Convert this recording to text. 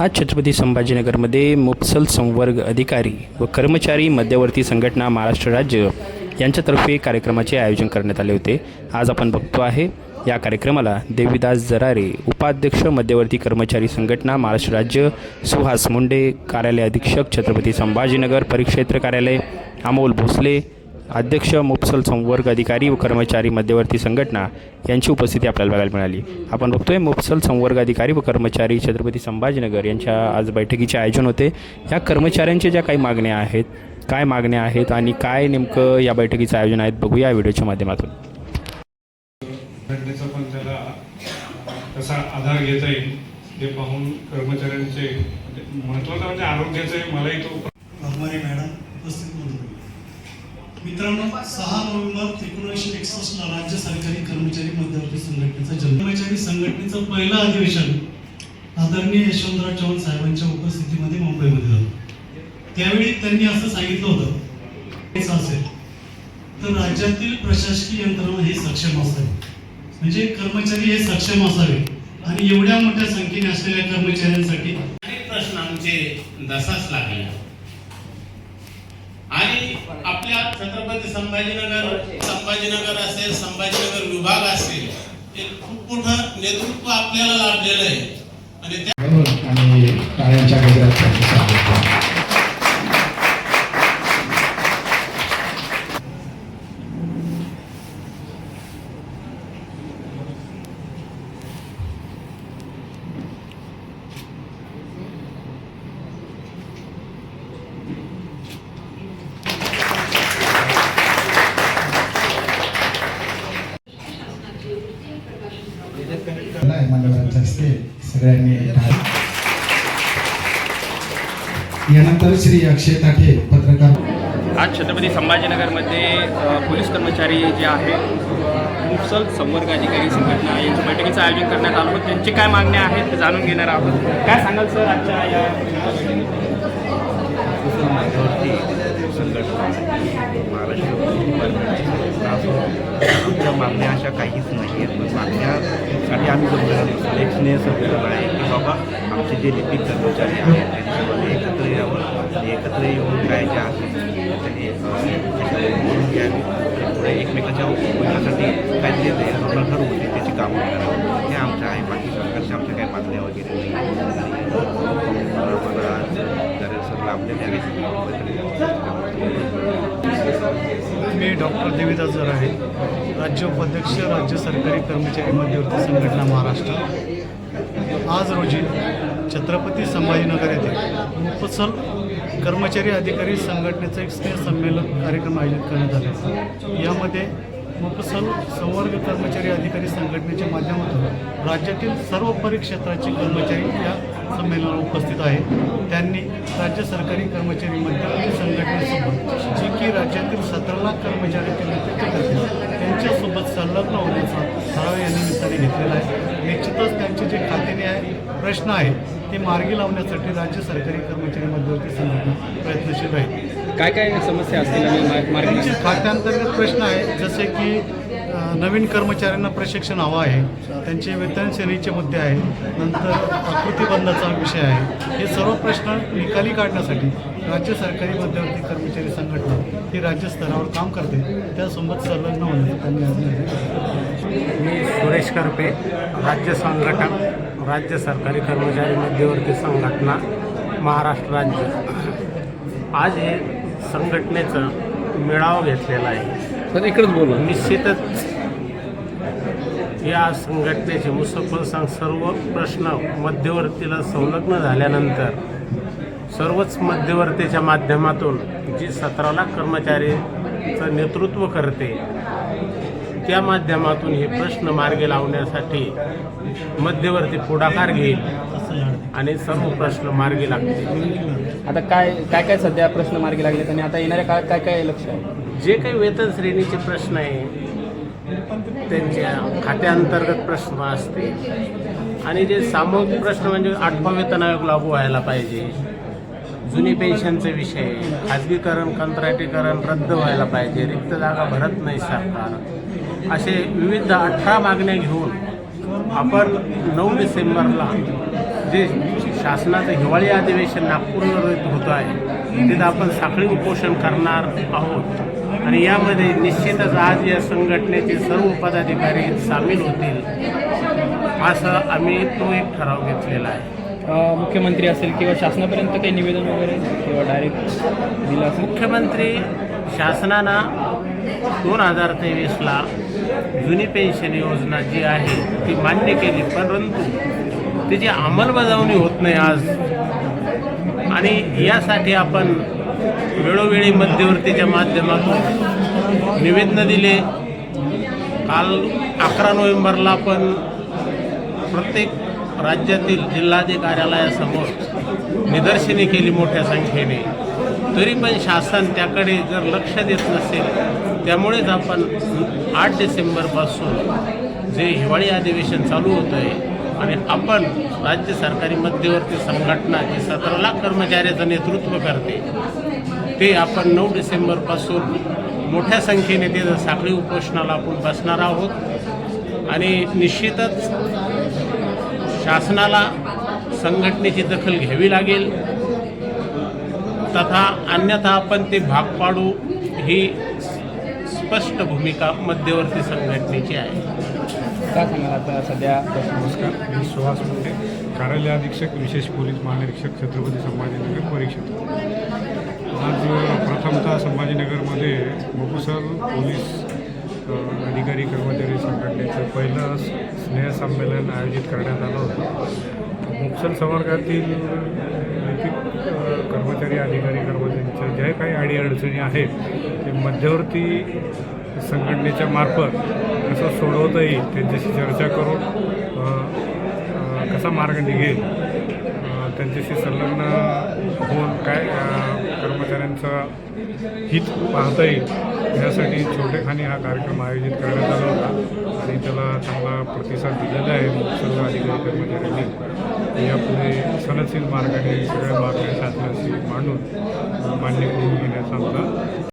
आज छत्रपती संभाजीनगरमध्ये मुफसल संवर्ग अधिकारी व कर्मचारी मध्यवर्ती संघटना महाराष्ट्र राज्य यांच्यातर्फे कार्यक्रमाचे आयोजन करण्यात आले होते. आज आपण बघतो आहे या कार्यक्रमाला देवीदास जरारे उपाध्यक्ष मध्यवर्ती कर्मचारी संघटना महाराष्ट्र राज्य सुहास मुंडे कार्यालय अधीक्षक छत्रपती संभाजीनगर परिक्षेत्र कार्यालय अमोल भोसले अध्यक्ष मुफसल संवर्ग अधिकारी व कर्मचारी मध्यवर्ती संघटना यांची उपस्थिती आपल्याला बघायला मिळाली. आपण बघतोय मुफसल संवर्ग अधिकारी व कर्मचारी छत्रपती संभाजीनगर यांच्या आज बैठकीचे आयोजन होते. या कर्मचाऱ्यांच्या ज्या काही मागण्या आहेत काय मागण्या आहेत आणि काय नेमकं या बैठकीचं आयोजन आहेत बघूया या व्हिडिओच्या माध्यमातून. घटनेचा पण त्याला कसा आधार घेता येईल हे पाहून कर्मचाऱ्यांचे म्हणजे महत्वाचं म्हणजे आरोग्याचे मलाही तो मॅडम उपस्थित मित्रांनो सहा नोव्हेंबर एकोणीसशे एकसष्टला राज्य सरकारी कर्मचारी मध्यवर्ती संघटनेचा जन्म. कर्मचारी संघटनेचं पहिलं अधिवेशन आदरणीय यशवंतराव चव्हाण साहेबांच्या उपस्थितीमध्ये मुंबईमध्ये झालं. त्यावेळी त्यांनी असं सांगितलं होतं असेल तर राज्यातील प्रशासकीय यंत्रणा हे सक्षम असावी. म्हणजे कर्मचारी हे सक्षम असावे आणि एवढ्या मोठ्या संख्येने असलेल्या कर्मचाऱ्यांसाठी अनेक प्रश्न आमचे दसाच लागले. आपल्या छत्रपती संभाजीनगर संभाजीनगर असेल संभाजीनगर विभाग असेल हे खूप मोठं नेतृत्व आपल्याला लाभलेलं आहे. आणि त्या हस्ते सगळ्यांनी यानंतर श्री अक्षय ताठे पत्रकार आज छत्रपती संभाजीनगरमध्ये पोलीस कर्मचारी जे आहेत मुफसल संवर्ग अधिकारी संघटना यांच्या बैठकीचं आयोजन करण्यात आलं. होतं त्यांची काय मागण्या आहेत ते जाणून घेणार आहोत. काय सांगाल सर आजच्या या संघटना महाराष्ट्र मागण्या अशा काहीच नाही आहेत. पण मागण्यासाठी आम्ही जमलेलो नसतो एक स्नेह आहे की बाबा आमचे जे लिपिक कर्मचारी आहेत त्यांच्यामध्ये एकत्र यावं एकत्र येऊन काय ज्या म्हणून पुढे एकमेकाच्या उपयोगासाठी काहीतरी ठरवून त्याची कामं करावं. हे आमच्या आहे. बाकी सरकारच्या आमच्या काही मागण्या वगैरे सर आहेत मी डॉक्टर देविदास जर आहे राज्य उपाध्यक्ष राज्य सरकारी कर्मचारी मध्यवर्ती संघटना महाराष्ट्र. आज रोजी छत्रपती संभाजीनगर येथे मुफसल कर्मचारी अधिकारी संघटनेचं एक स्नेह संमेलन कार्यक्रम आयोजित करण्यात आले. यामध्ये मुफसल संवर्ग कर्मचारी अधिकारी संघटनेच्या माध्यमातून राज्यातील सर्व परिक्षेत्राचे कर्मचारी या संमेलनाला उपस्थित आहे त्यांनी राज्य सरकारी कर्मचारी मध्यवर्ती संघटनेसोबत जे की राज्यातील सतरा लाख कर्मचाऱ्यांचे नेतृत्व करतील त्यांच्यासोबत संलग्न होण्याचा ठराव या निमित्ताने घेतलेला आहे. निश्चितच त्यांचे जे खात्याने आहे प्रश्न आहेत ते मार्गी लावण्यासाठी राज्य सरकारी कर्मचारी मध्यवर्ती संघटना प्रयत्नशील राहील काय काय समस्या असतील आणि मा- मार्ग त्यांचे खात्यांतर्गत प्रश्न आहेत जसे की नवीन कर्मचाऱ्यांना प्रशिक्षण हवं आहे. त्यांचे वेतन श्रेणीचे मुद्दे आहेत. नंतर आकृतीबंधाचा विषय आहे. हे सर्व प्रश्न निकाली काढण्यासाठी राज्य सरकारी मध्यवर्ती कर्मचारी संघटना ही राज्य स्तरावर काम करते. त्यासोबत संलग्न होण्याचा त्यांनी निर्णय घेतला. मी सुरेश करपे राज्य संघटन राज्य सरकारी कर्मचारी मध्यवर्ती संघटना महाराष्ट्र राज्य. आज हे संघटनेचं मेळावा घेतलेला आहे. सर इकडेच बोला. निश्चितच या संघटनेचे मुसफल सांग सर्व प्रश्न मध्यवर्तीला संलग्न झाल्यानंतर सर्वच मध्यवर्तीच्या माध्यमातून जी सतरा लाख कर्मचारीचं नेतृत्व करते त्या माध्यमातून हे प्रश्न मार्गी लावण्यासाठी मध्यवर्ती पुढाकार घेईल आणि सर्व प्रश्न मार्गी लागतील. आता काय काय काय सध्या प्रश्न मार्गी लागलेत आणि आता येणाऱ्या काळात काय काय लक्ष आहे? जे काही वेतन श्रेणीचे प्रश्न आहे त्यांच्या खात्याअंतर्गत प्रश्न असते. आणि जे सामूहिक प्रश्न म्हणजे आठवा वेतन आयोग लागू व्हायला पाहिजे. जुनी पेन्शनचे विषय खाजगीकरण कंत्राटीकरण रद्द व्हायला पाहिजे. रिक्त जागा भरत नाही सरकार. असे विविध अठरा मागण्या घेऊन आपण नऊ डिसेंबरला जे शासनाचं हिवाळी अधिवेशन नागपूरवर होतं आहे तिथं आपण साखळी उपोषण करणार आहोत. आणि यामध्ये निश्चितच आज या संघटनेचे सर्व पदाधिकारी सामील होतील असं आम्ही तो एक ठराव घेतलेला आहे. मुख्यमंत्री असेल किंवा शासनापर्यंत काही निवेदन वगैरे किंवा डायरेक्ट दिलं असेल? मुख्यमंत्री शासनानं दोन हजार तेवीसला जुनी पेन्शन योजना जी आहे ती मान्य केली परंतु तिची अंमलबजावणी होत नाही आज. आणि यासाठी आपण वेळोवेळी मध्यवर्तीच्या माध्यमातून निवेदनं दिले. काल अकरा नोव्हेंबरला पण प्रत्येक राज्यातील जिल्हाधिकार्यालयासमोर निदर्शने केली मोठ्या संख्येने. तरी पण शासन त्याकडे जर लक्ष देत नसेल त्यामुळेच आपण आठ डिसेंबरपासून जे हिवाळी अधिवेशन चालू होतं आहे आणि आपण राज्य सरकारी मध्यवर्ती संघटना जी सतरा लाख कर्मचाऱ्याचं नेतृत्व करते ते आपण नऊ डिसेंबरपासून मोठ्या संख्येने ते साखळी उपोषणाला आपण बसणार आहोत. आणि निश्चितच शासनाला संघटनेची दखल घ्यावी लागेल. तथा अन्यथा आपण ते भाग पाडू ही स्पष्ट भूमिका मध्यवर्ती संघटनेची आहे. काय सांगाल आता सध्या? नमस्कार मी सुहास मुंडे कार्यालय अधीक्षक विशेष पोलीस महानिरीक्षक छत्रपती संभाजीनगर परिक्षेत्र आज प्रथमतः संभाजीनगरमध्ये मोबुसर पोलीस अधिकारी कर्मचारी संघटनेचं पहिलं स्नेहसंमेलन आयोजित करण्यात आलं होतं. मुक्सल संवर्गातील लिपिक कर्मचारी अधिकारी कर्मचाऱ्यांच्या ज्या काही अडीअडचणी आहेत ते मध्यवर्ती संघटनेच्या मार्फत कसं सोडवता येईल त्यांच्याशी चर्चा करून कसा मार्ग निघेल त्यांच्याशी संलग्न होऊन काय कर्मचाऱ्यांचं हित पाहता येईल यासाठी छोटेखानी हा कार्यक्रम आयोजित करण्यात आला होता. आणि त्याला चांगला प्रतिसाद दिलेला आहे. सर्व अधिकारी कर्मचाऱ्यांनी यापुढे सनदशील मार्गाने सगळ्या मागण्या शासनाशी मांडून मान्य करून घेण्याचा आमचा